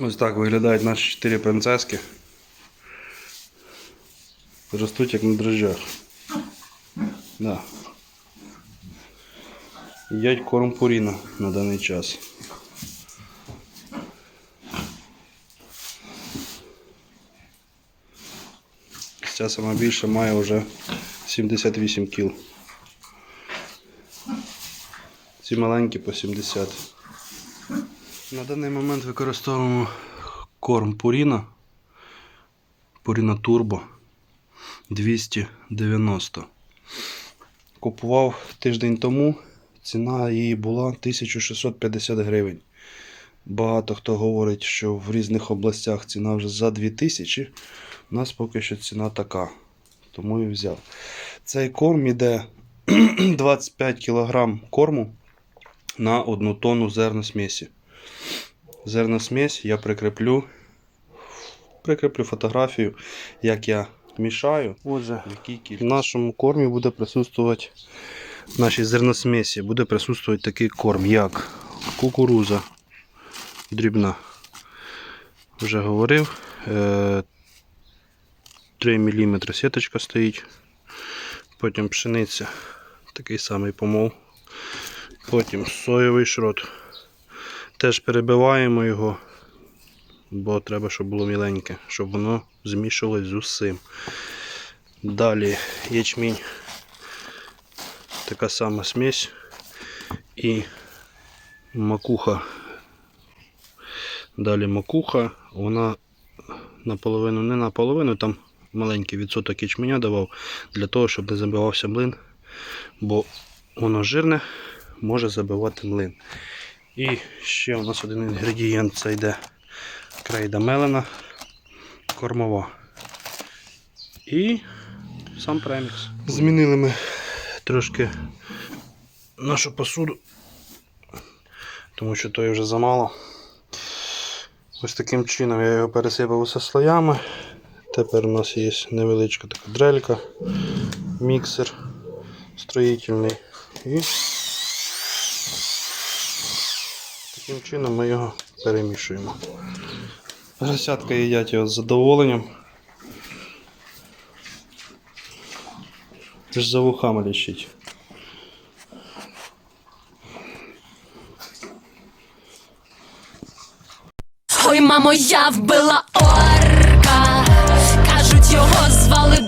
Ось так виглядають наші чотири принцески. Ростуть як на дрожжах. Да. Їдять корм пуріна на даний час. Ця сама більша має вже 78 кіл. Ці маленькі по 70. На даний момент використовуємо корм Purina. Purina Turbo 290. Купував тиждень тому. Ціна її була 1650 гривень. Багато хто говорить, що в різних областях ціна вже за 2000. У нас поки що ціна така. Тому і взяв. Цей корм іде 25 кг корму на 1 тонну зерносмесі. Зерносмесь я прикріплю. Прикріплю фотографію, як я мішаю. Отже, в нашому кормі буде присутствувати в нашій зерносмесі буде присутствувати такий корм, як кукуруза дрібна. Вже говорив. Е, 3 мм сіточка стоїть. Потім пшениця, такий самий помол. Потім соєвий шрот. Теж перебиваємо його, бо треба, щоб було міленьке, щоб воно змішувалось з усім. Далі ячмінь. Така сама смесь і макуха. Далі макуха, вона наполовину, не наполовину, там маленький відсоток ячменя давав для того, щоб не забивався млин, бо воно жирне, може забивати млин. І ще у нас один інгредієнт це йде крейда мелена, кормова. І сам премікс. Змінили ми трошки нашу посуду, тому що то вже замало. Ось таким чином я його пересипав усе слоями. Тепер у нас є невеличка така дрелька, міксер строїтельний. І таким чином ми його перемішуємо. Грасятка їдять його з задоволенням. Аж за вухами лічить. Ой, мамо, я вбила орка. Кажуть, його звали